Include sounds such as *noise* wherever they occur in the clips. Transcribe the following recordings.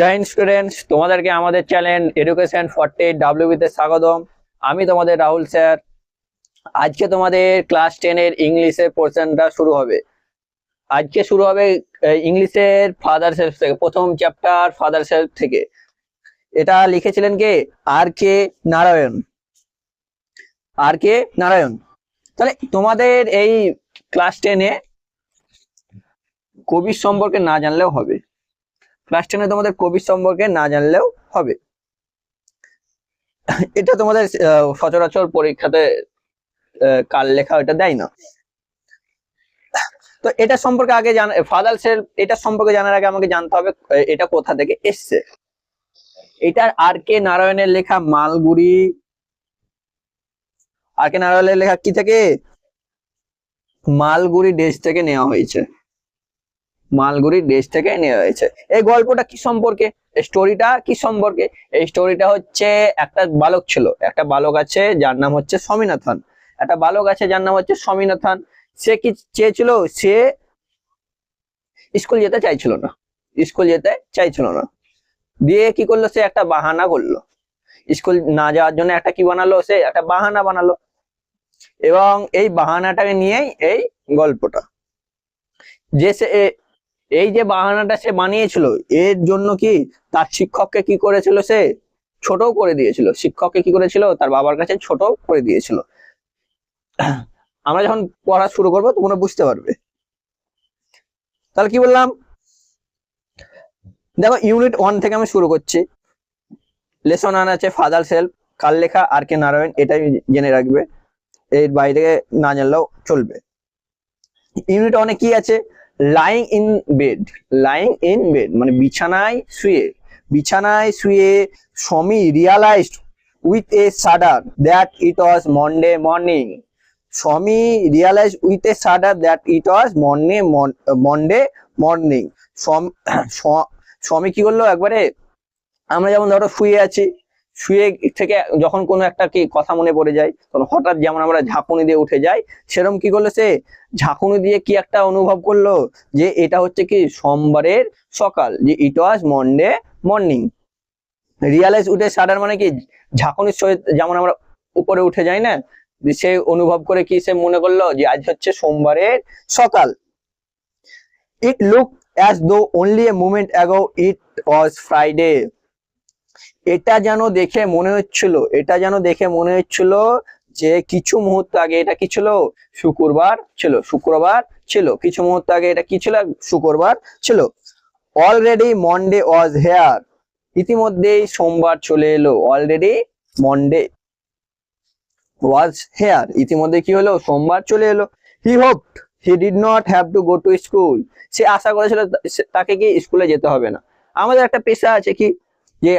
জয় Hind students তোমাদেরকে আমাদের channel education forty ডাব্লিউবিতে স্বাগতম। আমি তোমাদের রাহুল স্যার আজকে তোমাদের ক্লাস টেনের ইংলিশের পোর্শনটা শুরু হবে। আজকে শুরু হবে ইংলিশের ফাদার সেলফ থেকে, প্রথম চ্যাপ্টার ফাদার সেলফ থেকে। এটা লিখেছিলেন কে? আর কে নারায়ণ আর কে নারায়ণ তাহলে তোমাদের এই ক্লাস টেনে কবির সম্পর্কে না জানলেও হবে। ক্লাস টেনে তোমাদের কবির সম্পর্কে না জানলেও হবে। এটা তোমাদের সচরাচর পরীক্ষাতে কাল লেখা এটা দেয় না। তো এটা সম্পর্কে আগে জানা, ফাদার সেলফ এটা সম্পর্কে জানার আগে আমাকে জানতে হবে এটা কোথা থেকে এসছে। এটা আর কে নারায়ণের লেখা মালগুড়ি, আর কে নারায়ণের লেখা কি থেকে? মালগুড়ি দেশ থেকে নেওয়া হয়েছে। মালগুড়ির দেশ থেকে নেওয়া হয়েছে। এই গল্পটা কি সম্পর্কে? স্টোরিটা কি সম্পর্কে? এই স্টোরিটা হচ্ছে একটা বালক ছিল। একটা বালক আছে, যার নাম হচ্ছে স্বামীনাথন। একটা বালক আছে, যার নাম হচ্ছে স্বামীনাথন। সে কি চেয়েছিল? সে স্কুল যেতে চাইছিল না। স্কুল যেতে চাইছিল না। দিয়ে কি করল? সে একটা বাহানা করল। স্কুল না যাওয়ার জন্য একটা কি বানালো? সে একটা বাহানা বানালো। এবং এই বাহানাটাকে নিয়েই এই গল্পটা। যে সে এই যে বাহানাটা সে বানিয়েছিল, এর জন্য কি তার শিক্ষককে কি করেছিল সে? ছোট করে দিয়েছিল। শিক্ষককে কি করেছিল? তার বাবার কাছে ছোট করে দিয়েছিল। আমরা যখন পড়া শুরু করব, তোমরা বুঝতে পারবে। তাহলে কি বললাম? দেখো ইউনিট ওয়ান থেকে আমি শুরু করছি। লেসন আন আছে ফাদার সেলফ কাল লেখা, আর কে নারায়ণ, এটাই জেনে রাখবে। এর বাইরে না জানলেও চলবে। ইউনিট অনেক কি আছে? Lying in bed lying in bed মানে বিছানায় শুয়ে বিছানায় শুয়ে Swami realized with a shudder that it was Monday morning Swami realize with a shudder that it was morn Monday morning Swami কি করল একবারে, আমরা যেমন ধরো শুয়ে আছি শুয়ে থেকে যখন কোনো একটা কি কথা মনে পড়ে যায়, তখন হঠাৎ যেমন আমরা ঝাঁকুনি দিয়ে উঠে যাই সেরকম কি করল সে? ঝাঁকুনি দিয়ে কি একটা অনুভব করল? যে এটা হচ্ছে কি সোমবারের সকাল, যে it was Monday morning realize উঠে সাডার মানে কি? ঝাঁকুনির সহিত যেমন আমরা উপরে উঠে যাই না, সে অনুভব করে কি সে মনে করল যে আজ হচ্ছে সোমবারের সকাল। It look as though only a moment ago it was Friday এটা যেন দেখে মনে হচ্ছিল, এটা যেন দেখে মনে হচ্ছিল যে কিছু মুহূর্ত আগে এটা কি ছিল? শুক্রবার ছিল শুক্রবার ছিল। কিছু মুহূর্ত আগে এটা কি ছিল? শুক্রবার ছিল। অলরেডি মন্ডে ওয়াজ হেয়ার ইতিমধ্যেই সোমবার চলে এলো। অলরেডি মন্ডে ওয়াজ হেয়ার ইতিমধ্যে কি হলো? সোমবার চলে এলো। He hoped he did not have to go to school সে আশা করেছিল, তাকে কি স্কুলে যেতে হবে না। আমাদের একটা পেশা আছে কি? যে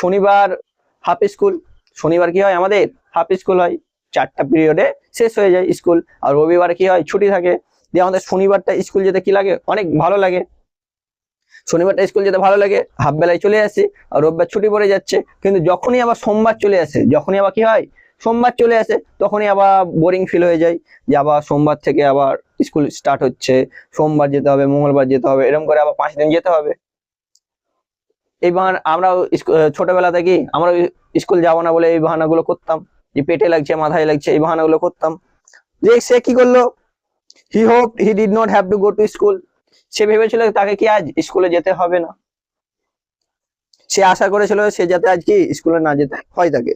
শনিবার হাফ স্কুল শনিবার কি হয় আমাদের? হাফ স্কুল হয়, চারটা পিরিয়ডে শেষ হয়ে যায় স্কুল আর রবিবার কি হয় ছুটি থাকে। দিয়ে আমাদের শনিবারটা স্কুল যেতে কি লাগে? অনেক ভালো লাগে। শনিবারটা স্কুল যেতে ভালো লাগে হাফ বেলায় চলে আসে, আর রোববার ছুটি পড়ে যাচ্ছে। কিন্তু যখনই আবার সোমবার চলে আসে, যখনই আবার কি হয়? সোমবার চলে আসে, তখনই আবার বোরিং ফিল হয়ে যায় যে আবার সোমবার থেকে আবার স্কুল স্টার্ট হচ্ছে, সোমবার যেতে হবে, মঙ্গলবার যেতে হবে এরকম করে আবার পাঁচ দিন যেতে হবে। এই বাহানা আমরা ছোটবেলা থেকে আমরা স্কুল যাব না বলে এই বাহানাগুলো করতাম। যে পেটে লাগছে, মাথায় লাগছে, এই বাহানাগুলো করতাম। যে সে কি করল? He hope he did not have to go to school সে ভেবেছিল তাকে কি আজ স্কুলে যেতে হবে না? সে আশা করেছিল সে যাতে আজকে স্কুলে না যেতে হয় তাকে।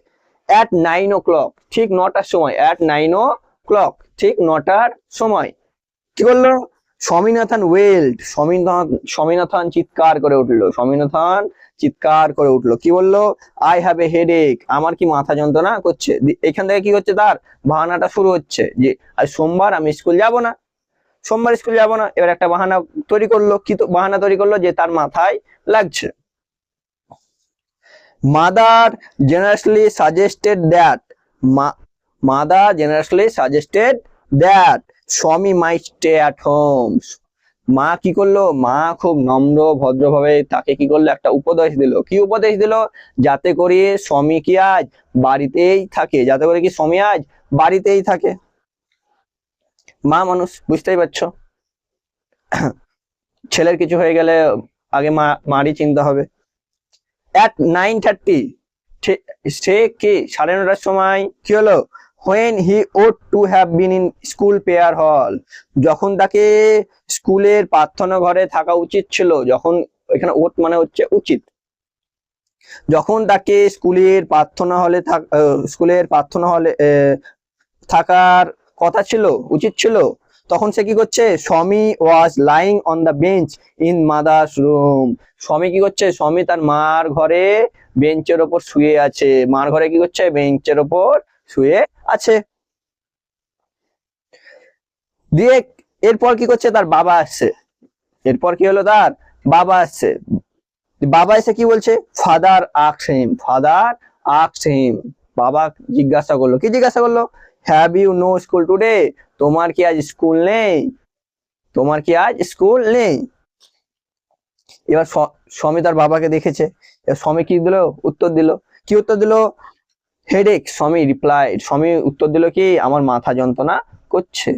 অ্যাট নাইন ও ক্লক ঠিক নটার সময় অ্যাট নাইন ও ক্লক ঠিক নটার সময়, কি করল? স্বামীনাথন ওয়েল্ড স্বামীনাথন স্বামীনাথন চিৎকার করে উঠল, স্বামীনাথন চিৎকার করে উঠল। কি বলল? আই হ্যাভ এ হেডেক আমার কি মাথা যন্ত্রণা করছে? এখান থেকে কি হচ্ছে? তার বাহানাটা শুরু হচ্ছে যে, আজ সোমবার, আমি স্কুল যাব না। সোমবার স্কুল যাব না, এবার একটা বাহানা তৈরি করল। কি বাহানা তৈরি করল যে, তার মাথায় লাগছে। Mother generously suggested that mother generously suggested that Swami may stay at home মা কি করল? মা খুব নম্র, ভদ্রভাবে তাকে কি করল? একটা উপদেশ দিল। কি উপদেশ দিল? যাতে করে স্বামী কি আজ বাড়িতেই থাকে। যাতে করে কি স্বামী আজ বাড়িতেই থাকে। মা মানুষ, বুঝতেই পারছ? ছেলের কিছু হয়ে গেলে আগে মা, মারই চিনতে হবে। অ্যাট নাইন থার্টি সে কি? সাড়ে নটার সময় কি হলো? When he ought to have been in school prayer hall যখন তাকে স্কুলের প্রার্থনা ঘরে থাকা উচিত ছিল, যখন এখানে ওট মানে হচ্ছে উচিত। যখন তাকে স্কুলের প্রার্থনা হলে স্কুলের প্রার্থনা হলে থাকার কথা ছিল, উচিত ছিল, তখন সে কি করছে? Swami was lying on the bench in mother's room Swami কি করছে? স্বামী তার মার ঘরে বেঞ্চের ওপর শুয়ে আছে। মার ঘরে কি করছে? বেঞ্চের ওপর শুয়ে আছে। দিয়ে এরপর কি করছে? তার বাবা আসছে। এরপর কি হলো তার? বাবা আসছে। বাবা এসে কি বলছে? ফাদার আক্স হিম ফাদার আক্স হিম বাবা জিজ্ঞাসা করল। কি জিজ্ঞাসা করল? Have you no school today তোমার কি আজ স্কুল নেই? তোমার কি আজ স্কুল নেই? এবার স্বামী তার বাবাকে দেখেছে। স্বামী কি দিল? উত্তর দিল। কি উত্তর দিল? হেডেক স্বামী রিপ্লাই স্বামী উত্তর দিল কি, আমার মাথা যন্ত্রণা করছে।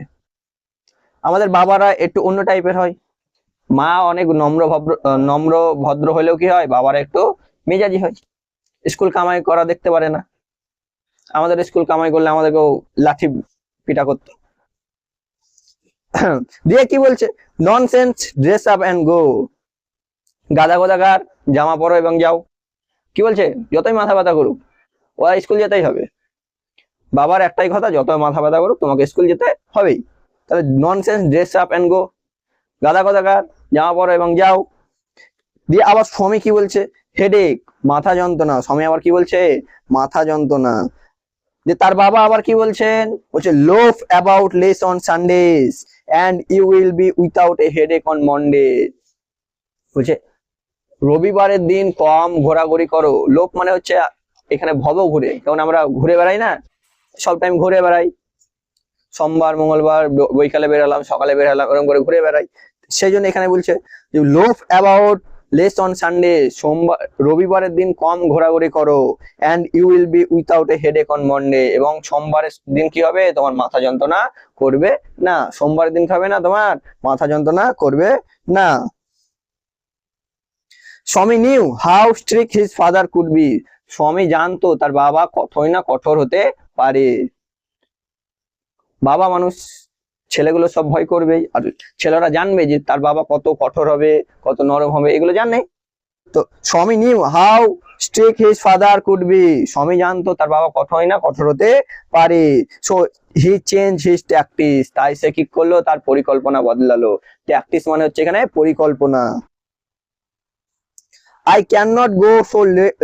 আমাদের বাবারা একটু অন্য টাইপের হয়। মা অনেক নম্র ভদ্র নম্র ভদ্র হলেও কি হয়, বাবারা একটু মেজাজি হয়। স্কুল কামাই করা দেখতে পারে না। আমাদের স্কুল কামাই করলে আমাদেরকেও লাঠি পিটা করতো। দিয়ে কি বলছে? Nonsense dress up and go গাদা গোদাগার জামা পরো এবং যাও। কি বলছে? যতই মাথা ব্যথা করুক। ওরা স্কুল যেতেই হবে। বাবার একটাই কথা, যত মাথা ব্যথা করুক, তোমাকে স্কুল যেতে হবেই। তাহলে nonsense dress up and go গাদা গোদাগার জামা পরো এবং যাও। দিয়ে আবার স্বামী কি বলছে? হেডেক মাথা যন্ত্রণা। স্বামী আবার কি বলছে? মাথা যন্ত্রণা। যে তার বাবা আবার কি বলছেন? বলছে loaf about less on Sundays and you will be without a headache on Monday বলছে, রবিবারের দিন কম ঘোরাঘুরি করো। লোভ মানে হচ্ছে এখানে ভব ঘুরে, যেমন আমরা ঘুরে বেড়াই না সব টাইম ঘুরে বেড়াই। সোমবার, মঙ্গলবার বৈকালে বেরালাম, সকালে বেরালাম, এরকম করে ঘুরে বেড়াই। সেই জন্য এখানে বলছে যে loaf about less on Sunday সোমবার, রবিবারের দিন কম ঘোরাঘুরি করো and you will be without a headache on Monday এবং সোমবারের দিন কি হবে? তোমার মাথা যন্ত্রণা করবে না। সোমবারের দিন খাবে না তোমার? মাথা যন্ত্রণা করবে না। Swami knew how strict his father could be Swami জানতো তার বাবা কতই না কঠোর হতে পারে। বাবা মানুষ, ছেলেগুলো সব ভয় করবে। আর ছেলেরা জানবে যে তার বাবা কত কঠোর হবে, কত নরম হবে, এগুলো জানে। তো Swami knew, how strict his father could be. Swami জানতো তার বাবা কঠোরই না কঠোর হতে পারে। So he change his tactics, তাই সে কি করল? তার পরিকল্পনা বদলালো। ট্যাকটিস মানে হচ্ছে এখানে পরিকল্পনা। I can not go so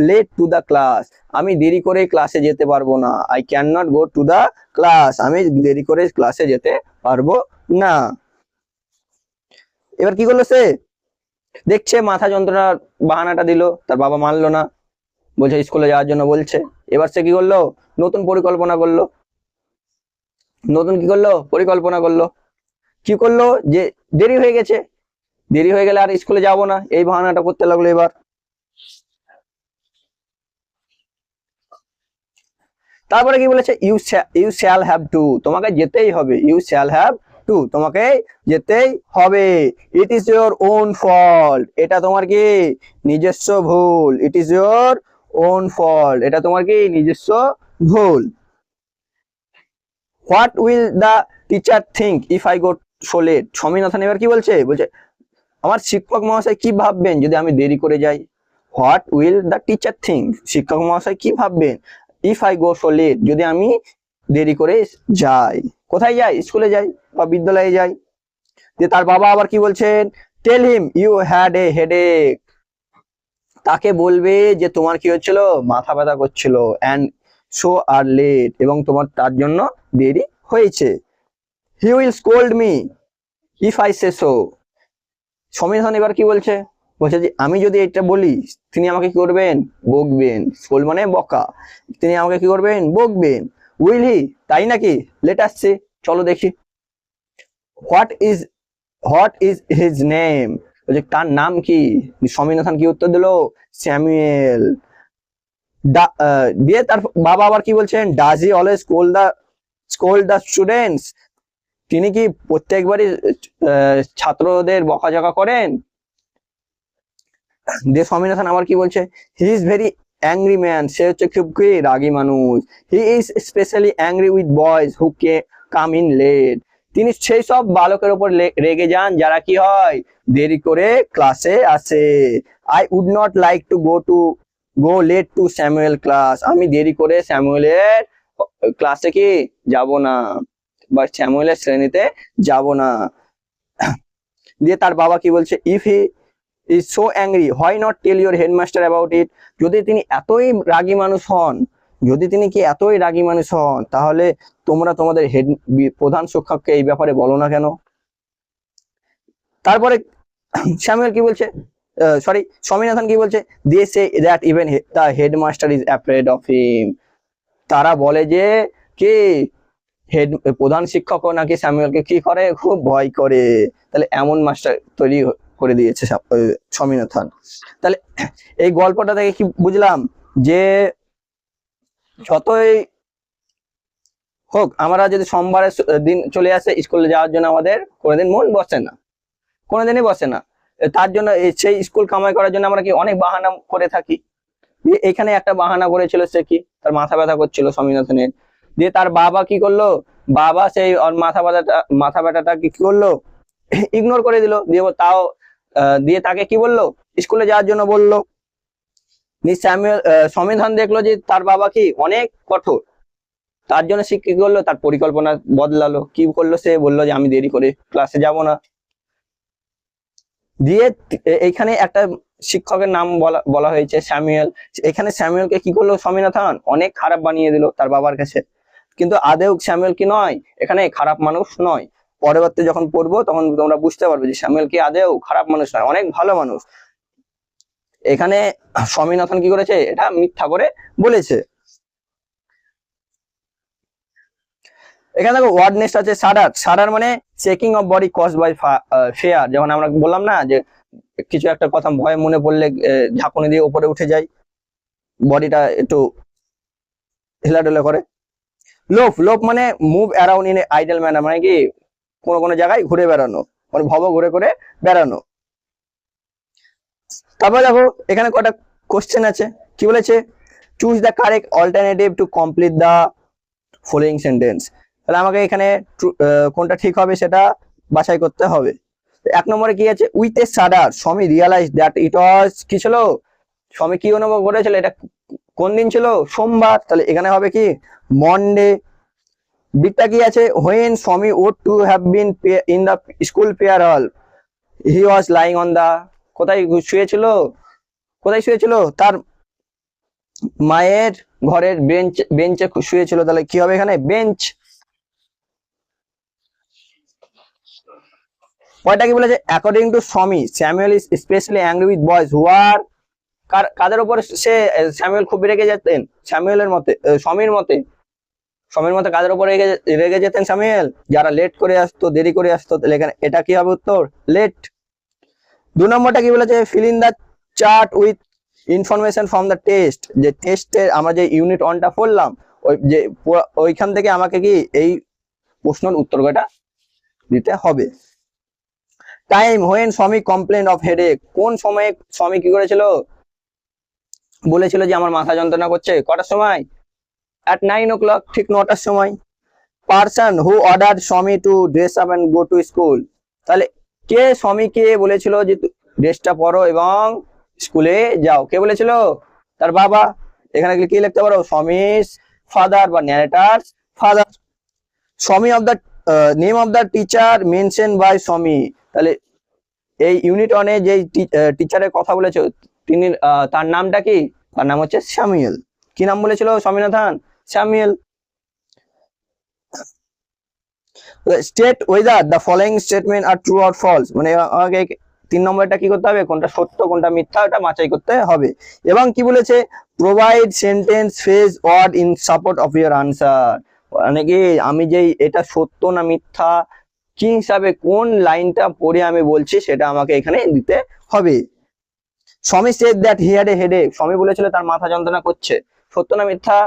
late to the class আমি দেরি করে ক্লাসে যেতে পারব না। I can not go to the class আমি দেরি করে ক্লাসে যেতে পারব না। এবার কি করল সে? দেখছে মাথা যন্ত্রণার বাহানাটা দিল। তার বাবা মানলো না। বলছে, স্কুলে যাওয়ার জন্য বলছে। এবার সে কি করল? নতুন পরিকল্পনা করল। নতুন কি করল? পরিকল্পনা করল। কি করল? যে দেরি হয়ে গেছে। দেরি হয়ে গেলে আর স্কুলে যাব না। এই বাহানাটা করতে লাগল এবার। তারপরে কি বলেছে you you shall have to তোমাকে যেতেই হবে। ইউ শ্যাল হ্যাভ টু তোমাকে যেতেই হবে। It is your own fault এটা তোমার কি? নিজস্ব ভুল। It is your own fault এটা তোমার কি? নিজস্ব ভুল। What will the teacher think if I go so late Swaminathan এবার কি বলছে? বলছে, আমার শিক্ষক মহাশয় কি ভাববেন যদি আমি দেরি করে যাই? What will the teacher think শিক্ষক মহাশয় কি ভাববেন? If I go so late যদি আমি দেরি করে যাই, কোথায় যাই? স্কুলে যাই বা বিদ্যালয়ে যাই? যে তার বাবা আবার কি বলছেন? Tell him you had a headache তাকে বলবে যে তোমার কি হচ্ছিল? মাথা ব্যথা করছিল অ্যান্ড সো আর লেট এবং তোমার তার জন্য দেরি হয়েছে। He will scold me if I say so Swaminathan এবার কি বলছে? বলছে যে, আমি যদি এটা বলি, তিনি আমাকে কি করবেন? বকবেন। স্কুল মানে বকা। তিনি আমাকে কি করবেন? বকবেন। উইল হি তাই নাকি? লেট আসছে চলো দেখি। What is what is his name বলছে, তার নাম কি? সমীরনাথন কি উত্তর দিল? স্যামুয়েল। দিয়ে তার বাবা আবার কি বলছেন? Does he always scold the scold the students তিনি কি প্রত্যেকবারই ছাত্রদের বকাঝকা করেন? দিয়ে স্বামীনাথন আবার কি বলছে? He is very angry man সে হচ্ছে খুব কি রাগী মানুষ। He is specially angry with boys who K come in late তিনি সেই সব বালকের উপর রেগে যান, যারা কি হয়? দেরি করে ক্লাসে আসে। I would not like to go to go late to Samuel class আমি দেরি করে স্যামুয়েলের ক্লাসে কি? যাব না। বা স্যামুয়েলের শ্রেণীতে যাব না। *coughs* দিয়ে তার বাবা কি বলছে? If he is so angry why not tell your headmaster about it যদি তিনি এতই রাগী মানুষ হন, যদি তিনি কি এতই রাগী মানুষ হন, তাহলে তোমরা তোমাদের হেড, প্রধান শিক্ষককে এই ব্যাপারে বলো না কেন? তারপরে স্যামুয়েল কি বলছে? সরি স্বামীনাথন কি বলছে? They say that even the headmaster is afraid of him তারা বলে যে, কি? হেড, প্রধান শিক্ষকও নাকি স্যামুয়েলকে কি করে? খুব ভয় করে। তাহলে এমন মাস্টার তৈরি করে দিয়েছে স্বামীনাথন তাহলে এই গল্পটা থেকে কি বুঝলাম যে যতই হোক, আমরা যদি সোমবারের দিন চলে আসে স্কুলে যাওয়ার জন্য আমাদের, কোনোদিন মন বসে না। কোনোদিনই বসে না। তার জন্য সেই স্কুল কামাই করার জন্য আমরা কি অনেক বাহানা করে থাকি? এখানে একটা বাহানা করেছিল সে কি? তার মাথা ব্যথা করছিল স্বামীনাথনের দিয়ে তার বাবা কি করল? বাবা সেই মাথা ব্যথাটা মাথা ব্যথাটা কি করল? ইগনোর করে দিল। দিয়ে তাও দিয়ে তাকে কি বলল? স্কুলে যাওয়ার জন্য বলল। নিয়ে স্যামুয়েল সমীধন দেখল যে তার বাবা কি অনেক কঠোর। তার জন্য সে কি করল? তার পরিকল্পনা বদলালো। কি করল সে? বলল যে আমি দেরি করে ক্লাসে যাব না। দিয়ে এইখানে একটা শিক্ষকের নাম বলা বলা হয়েছে স্যামুয়েল। এখানে স্যামুয়েলকে কি করল স্বামীনাথন? অনেক খারাপ বানিয়ে দিল তার বাবার কাছে। কিন্তু আদেও স্যামুয়েল কি নয়? এখানে খারাপ মানুষ নয়। পরবর্তী যখন পড়ব, তখন তোমরা বুঝতে পারবে যে স্যামুয়েল কি আদেও খারাপ মানুষ নয়, অনেক ভালো মানুষ। এখানে স্বামীনাথন কি করেছে? এটা মিথ্যা করে বলেছে। এখানে দেখো ওয়ার্ড নেক্সট আছে সাডার সাডার মানে checking of body cause by fear যেমন আমরা বললাম না যে কিছু একটা কথা ভয় মনে পড়লে ঝাঁকুনি দিয়ে উপরে উঠে যায়। বডিটা একটু হেলাডোলা করে। লোভ লোভ মানে move around in idle manner মানে কি কোনো কোনো জায়গায় ঘুরে বেড়ানো মানে ভব ঘুরে করে বেড়ানো। তারপর দেখো, এখানে কটা কোশ্চেন আছে। কি বলেছে? Choose the correct alternative to complete the following sentence তাহলে আমাকে এখানে কোনটা ঠিক হবে সেটা বাছাই করতে হবে। এক নম্বরে কি আছে? উইথ এ সাডার স্বামী রিয়ালাইজ দ্যাট ইট ওয়াজ কি ছিল? স্বামী কি অনুভব করেছিল? এটা কোন দিন ছিল? সোমবার। তাহলে এখানে হবে কি? মন্ডে বিটটা কি আছে? When Swami ought to have been in the school prayer hall he was lying on দা কোথায় শুয়েছিল? কোথায় শুয়েছিল? তার মায়ের ঘরের বেঞ্চ বেঞ্চে শুয়েছিল। তাহলে কি হবে এখানে? বেঞ্চ পয়টা কি বলেছে? According to Swami Samuel is specially angry with boys who আর কাদের উপর সে স্যামুয়েল খুব রেগে যেতেন স্যামুয়েলের মতে স্বামীর মতে। স্বামীর মতে কাজের উপর রেগে যেতেন স্যামুয়েল যারা লেট করে আসতো, দেরি করে আসতো এখানে এটা কি হবে উত্তর? লেট দু নম্বরটা কি বলেছে? Fill in the chart with information from the test যে টেস্টের আমরা যে ইউনিট ওয়ানটা পড়লাম, ওই যে ওইখান থেকে আমাকে কি এই প্রশ্নের উত্তর কয়টা দিতে হবে? টাইম হোয়েন স্বামী কমপ্লেন অফ হেডেক কোন সময়ে স্বামী কি করেছিল? বলেছিল যে আমার মাথা যন্ত্রণা করছে। কটার সময়? নাইন ও ক্লক ঠিক নটার সময়। Person who order Swami to dress up and go to school তাহলে কে স্বামীকে বলেছিল যে ড্রেসটা পরো এবং স্কুলে যাও? কে বলেছিল? তার বাবা। এখানে কি লিখতে পারো? স্বামীর ফাদার বা narrator father Swami of the name of the teacher mention by Swami তাহলে এই ইউনিট ওয়ানে যে টিচারের কথা বলেছে, তিনি তার নামটা কি? তার নাম হচ্ছে স্যামুয়েল কি নাম বলেছিল Swaminathan? Samuel state whether the following statement are true or false মানে আমাকে তিন নম্বরটা কি করতে হবে? কোনটা সত্য, কোনটা মিথ্যা, ওটা মাচাই করতে হবে। এবং কি বলেছে? Provide sentence phrase word in support of your answer মানে কি, আমি যে এটা সত্য না মিথ্যা, কি হিসাবে কোন লাইনটা পড়ে আমি বলছি, সেটা আমাকে এখানে দিতে হবে। Swami said that he had a headache Swami বলেছিল তার মাথা যন্ত্রণা করছে। সত্য না মিথ্যা?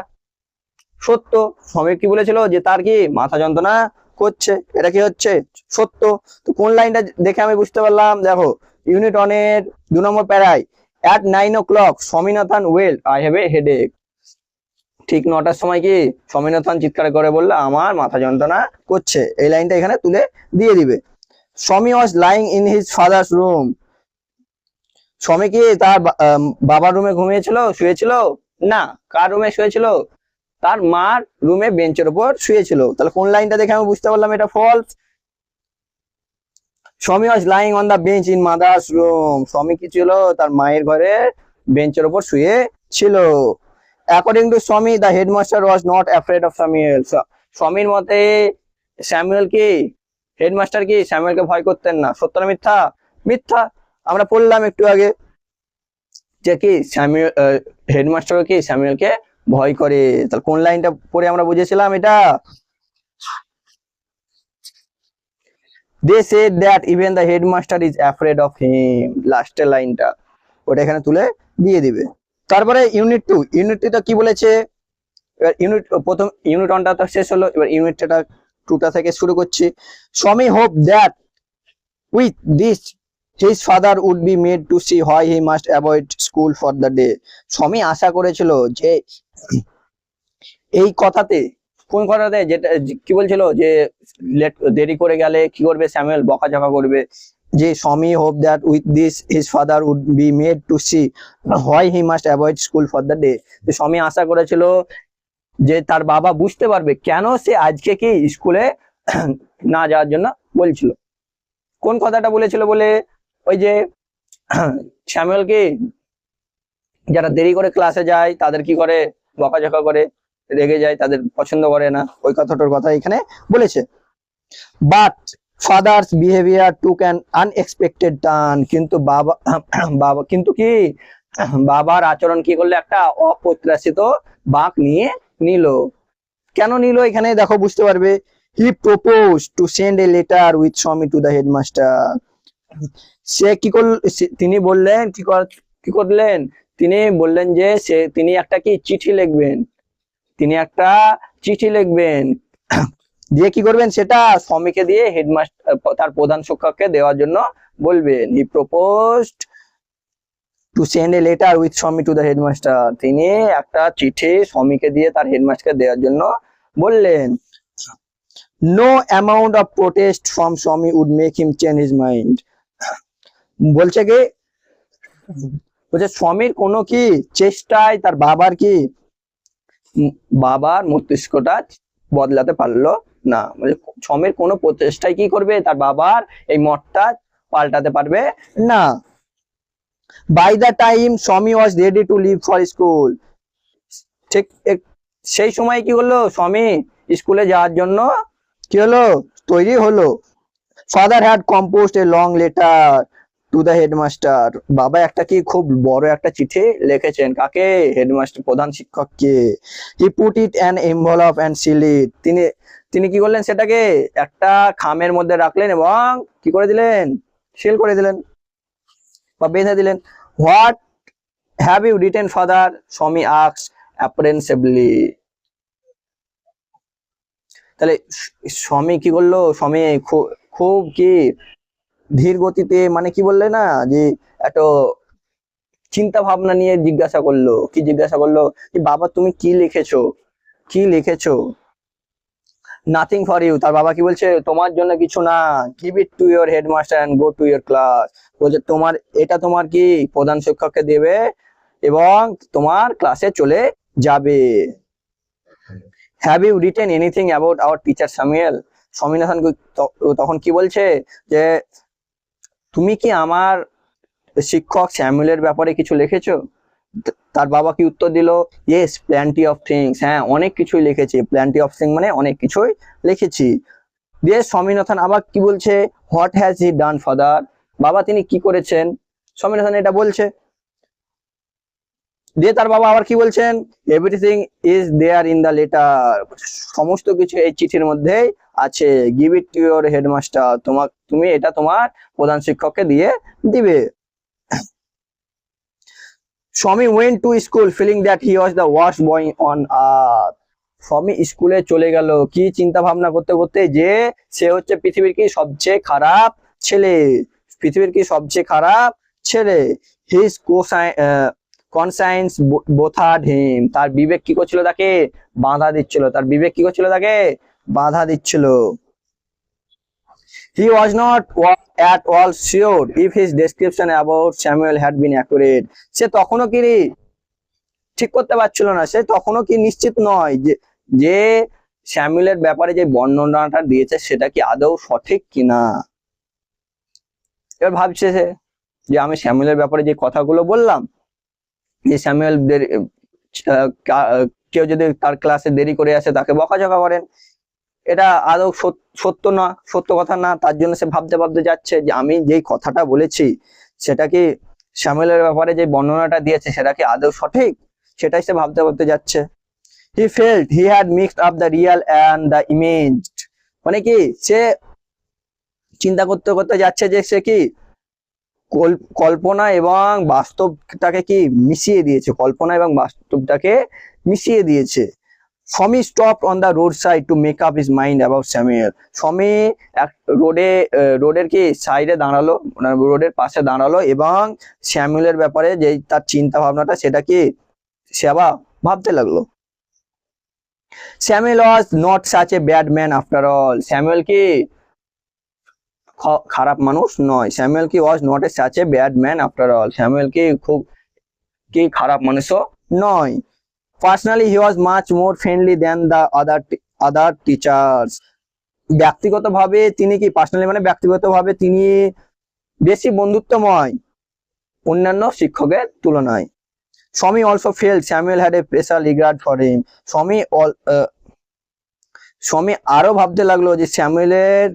সত্য। স্বামী কি বলেছিল যে তার কি মাথা যন্ত্রণা করছে? এটা কি হচ্ছে? সত্য। তো কোন লাইনটা দেখে আমি বুঝতে পারলাম? দেখো ইউনিট অনের দু নম্বর প্যারায় at nine o'clock Swaminathan well I have a headache ঠিক নটার সময় কি স্বামীনাথন চিৎকার করে বললে, আমার মাথা যন্ত্রণা করছে। এই লাইনটা এখানে তুলে দিয়ে দিবে। Swami was lying in his father's room Swami কি তার বাবার রুমে ঘুমিয়েছিল? শুয়েছিল? না। কার রুমে শুয়েছিল? তার মার রুমে বেঞ্চের উপর শুয়েছিল। তাহলে কোন লাইনটা দেখে আমি বুঝতে পারলাম এটা false Swami was lying on the bench in mother's room Swami কি ছিল? তার মায়ের ঘরে বেঞ্চের উপর শুয়ে ছিল। According to Swami the headmaster was not afraid of Samuel স্বামীর মতে স্যামুয়েল কি? হেডমাস্টার কি? স্যামুয়েলকে ভয় করতেন না। সত্য না মিথ্যা? মিথ্যা। আমরা পড়লাম একটু আগে যে কি, স্যামুয়েল হেডমাস্টার কি? স্যামুয়েলকে ভয় করে। তাহলে কোন লাইনটা পরে আমরা বুঝেছিলাম এটা? They said that even the headmaster is afraid of him লাস্টের লাইনটা। ওটা এখানে তুলে দিয়ে দিবে। তারপরে ইউনিট টু ইউনিট টুটা কি বলেছে? এবার ইউনিট প্রথম ইউনিট ওয়ানটা তো শেষ হলো। এবার ইউনিটটা টুটা থেকে শুরু করছি। Swami hope that with this his father would be made to see how he must avoid school for the day Swami আশা করেছিল যে এই কথাতে, কোন কথাতে যেটা, কি বলছিল যে লেট দেরি করে গেলে কি করবে স্যামুয়েল? বকাঝকা করবে। যে, Swami hope that with this his father would be made to see how he must avoid school for the day তো স্বামী আশা করেছিল যে, তার বাবা বুঝতে পারবে কেন সে আজকে কি স্কুলে না যাওয়ার জন্য বলছিল। কোন কথাটা বলেছিল বলে, ওই যে স্যামুয়েল কি যারা দেরি করে ক্লাসে যায়, তাদের কি করে বকাঝকা করে, রেগে যায়, তাদের পছন্দ করে না। ওই কথাটার কথা এখানে বলেছে। But father's behaviour took an unexpected turn কিন্তু বাবা বাবা, কিন্তু কি? বাবার আচরণ কি করলে? একটা অপ্রত্যাশিত বাঁক নিয়ে নিল। কেন নিল এখানে? দেখো, বুঝতে পারবে। He propose to send a letter with Swami to the headmaster সে কি করল? তিনি বললেন কি করলেন? তিনি বললেন যে সে, তিনি একটা কি চিঠি লিখবেন? তিনি একটা চিঠি লিখবেন। দিয়ে কি করবেন সেটা স্বামীকে দিয়ে হেডমাস্টার তার প্রধান শিক্ষককে দেওয়ার জন্য বলবেন। He proposed to send a letter with Swami to the headmaster তিনি একটা চিঠি স্বামীকে দিয়ে তার হেডমাস্টারকে দেওয়ার জন্য বললেন। No amount of protest from Swami would make him change his mind বলছে কি? বলছে, স্বামীর কোনো কি চেষ্টায় তার বাবার কি বাবার মস্তিষ্কটা বদলাতে পারল না? মানে স্বামীর কোনো প্রচেষ্টায় কি করবে? তার বাবার এই মতটা পাল্টাতে পারবে না। By the time Swami was ready to leave for school ঠিক সেই সময় কি হলো? স্বামী স্কুলে যাওয়ার জন্য কি হলো? তৈরি হলো। Father had composed a long letter to the headmaster বাবা একটা কি খুব বড় একটা চিঠি লিখেছেন? কাকে? হেডমাস্টার প্রধান শিক্ষককে। He put it an envelope and seal it তিনি তিনি কি করলেন সেটাকে? একটা খামের মধ্যে রাখলেন এবং কি করে দিলেন? সিল করে দিলেন বা বেঁধে দিলেন। What have you written father Swami asks apprehensively তাহলে স্বামী কি করল? স্বামী খুব কি ধীর গতিতে মানে কি বললে না, যে এত চিন্তা ভাবনা নিয়ে জিজ্ঞাসা করল, কি জিজ্ঞাসা করল, যে বাবা তুমি কি লিখেছো? কি লিখেছো? নাথিং ফর ইউ তার বাবা কি বলছে, তোমার জন্য কিছু না give it to your headmaster and go to your class বলছে, তোমার, এটা তোমার কি প্রধান শিক্ষককে দেবে এবং তোমার ক্লাসে চলে যাবে। Have you written anything about our teacher Samuel Swaminathan তখন কি বলছে, যে তুমি কি আমার শিক্ষক স্যামুয়েলের ব্যাপারে কিছু লিখেছো? তার বাবা কি উত্তর দিল? ইয়েস প্ল্যান্টি অফ থিংস হ্যাঁ অনেক কিছুই লিখেছি। প্ল্যান্টি অফ থিং মানে অনেক কিছুই লিখেছি। দিয়ে স্বামীনাথন আবার কি বলছে? What has he done father বাবা, তিনি কি করেছেন? স্বামীনাথন এটা বলছে। দিয়ে তার বাবা আবার কি বলছেন? Everything is there in the letter সমস্ত কিছু এই চিঠির মধ্যেই আছে। Give it to your headmaster তোমার তুমি এটা তোমার প্রধান শিক্ষককে দিয়ে দিবে। Swami went to school feeling that he was the worst boy on earth Swami স্কুলে চলে গেল। কি চিন্তা ভাবনা করতে করতে যে সে হচ্ছে পৃথিবীর কি সবচেয়ে খারাপ ছেলে। পৃথিবীর কি সবচেয়ে খারাপ ছেলে। হিজ কনসাইন্স বোথার্ড হিম তার বিবেক কি করছিল তাকে? বাধা দিচ্ছিল। তার বিবেক কি করছিল তাকে? বাধা দিচ্ছিল। He was not at all sure if his description about Samuel had been accurate. সে তখনও কি ঠিক করতে পারছিল না। সে তখনও কি নিশ্চিত নয় যে যে স্যামুয়েলের ব্যাপারে যে বর্ণনাটা দিয়েছে সেটা কি আদৌ সঠিক কিনা। এবার ভাবছে সে যে আমি স্যামুয়েলের ব্যাপারে যে কথাগুলো বললাম যে স্যামুয়েল কেউ যদি তার ক্লাসে দেরি করে আসে তাকে বকাঝকা করেন। এটা আদৌ সত- সত্য না, সত্য কথা না, তার জন্য সে ভাবতে ভাবতে যাচ্ছে যে আমি যেই কথাটা বলেছি, সেটা কি শ্যামেলের ব্যাপারে যে বর্ণনাটা দিয়েছে সেটা কি আদৌ সঠিক? সেটাই সে ভাবতে ভাবতে যাচ্ছে। He felt he had mixed up the real and the image মানে কি, সে চিন্তা করতে করতে যাচ্ছে যে সে কি কল্পনা এবং বাস্তবটাকে কি মিশিয়ে দিয়েছে? কল্পনা এবং বাস্তবটাকে মিশিয়ে দিয়েছে। Swami stop on the road side to make up his mind about Samuel Swami এক রোডে রোডের কি সাইডে দাঁড়াল রোডের পাশে দাঁড়াল এবং স্যামুয়েলের ব্যাপারে যে তার চিন্তা ভাবনাটা সেটা কি সেবা ভাবতে লাগল। Samuel was not such a bad man after all Samuel কি খারাপ মানুষ নয়। স্যামুয়েল কি was not a such a bad man after all Samuel কি খুব কি খারাপ মানুষও নয়। Personally he was much more friendly than the other other teachers ব্যক্তিগতভাবে তিনি কি পার্সোনালি মানে ব্যক্তিগতভাবে তিনি বেশি বন্ধুত্বময় অন্যান্য শিক্ষকের তুলনায়। Swami also felt Samuel had a special regard for him Swami Swami আরও ভাবতে লাগল যে স্যামুয়েলের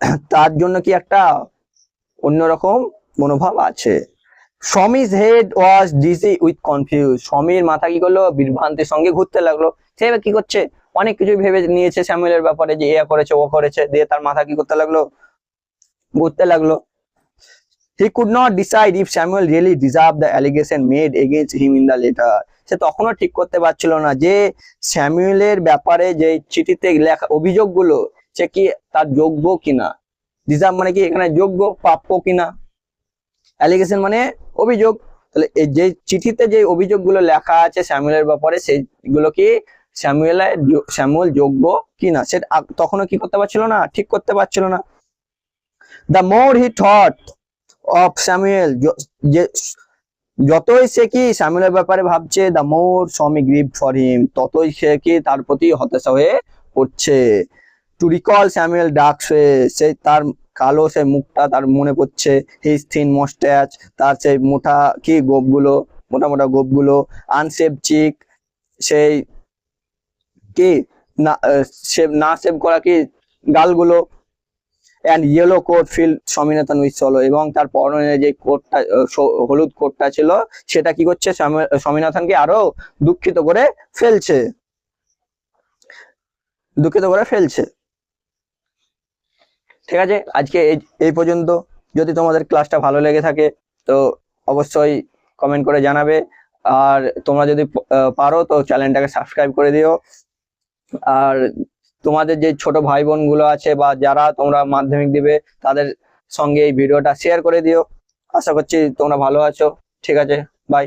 *clears throat* তার জন্য কি একটা অন্যরকম মনোভাব আছে। Swami's head was dizzy with confuse স্বামীর মাথা কি করল? বিভ্রান্তির সঙ্গে ঘুরতে লাগল। সে এবার কি করছে? অনেক কিছু ভেবে নিয়েছে স্যামুয়েলের ব্যাপারে যে এ করেছে, ও করেছে। দিয়ে তার মাথা কি করতে লাগল? ঘুরতে লাগল। He could not decide if Samuel really deserve the allegation made against him in the letter সে তখনও ঠিক করতে পারছিল না যে স্যামুয়েলের ব্যাপারে যে চিঠিতে লেখা অভিযোগগুলো সে কি, তার যোগ্য কিনা? ডিজার্ভ মানে কি, এখানে যোগ্য, প্রাপ্য কিনা? অ্যালিগেশন মানে অভিযোগ। তাহলে যে চিঠিতে যে অভিযোগগুলো লেখা আছে স্যামুয়েলের ব্যাপারে সেগুলো কি স্যামুয়েল স্যামুয়েল যোগ্য কিনা? আগ- তখনও কি করতে পারছিল না? ঠিক করতে পারছিল না। The more he thought of Samuel যে যতই সে কি স্যামুয়েলের ব্যাপারে ভাবছে দ্য মোর স্বামী গ্রিভ ফর হিম ততই সে কি তার প্রতি হতাশা হয়ে পড়ছে। টু রিকল স্যামুয়েল ডাক সে তার কালো, সে মুখটা তার মনে পড়ছে। হিজ থিন মস্ট্যাচ তার সেই মোটা কি গোপগুলো, মোটা মোটা গোপগুলো আনসেভ চিক সেই কি না সেভ না সেভ করা কি গালগুলো and yellow coat fill Swaminathan with চলো এবং তার পরনে যে কোটটা হলুদ কোটটা ছিল, সেটা কি করছে স্বামীনাথনকে আরও দুঃখিত করে ফেলছে। দুঃখিত করে ফেলছে। ঠিক আছে? আজকে এই পর্যন্ত। যদি তোমাদের ক্লাসটা ভালো লেগে থাকে, তো অবশ্যই কমেন্ট করে জানাবে। আর তোমরা যদি পারো, তো চ্যানেলটাকে সাবস্ক্রাইব করে দিও। আর তোমাদের যে ছোট ভাই বোনগুলো আছে বা যারা তোমরা মাধ্যমিক দিবে, তাদের সঙ্গে এই ভিডিওটা শেয়ার করে দিও। আশা করছি তোমরা ভালো আছো। ঠিক আছে বাই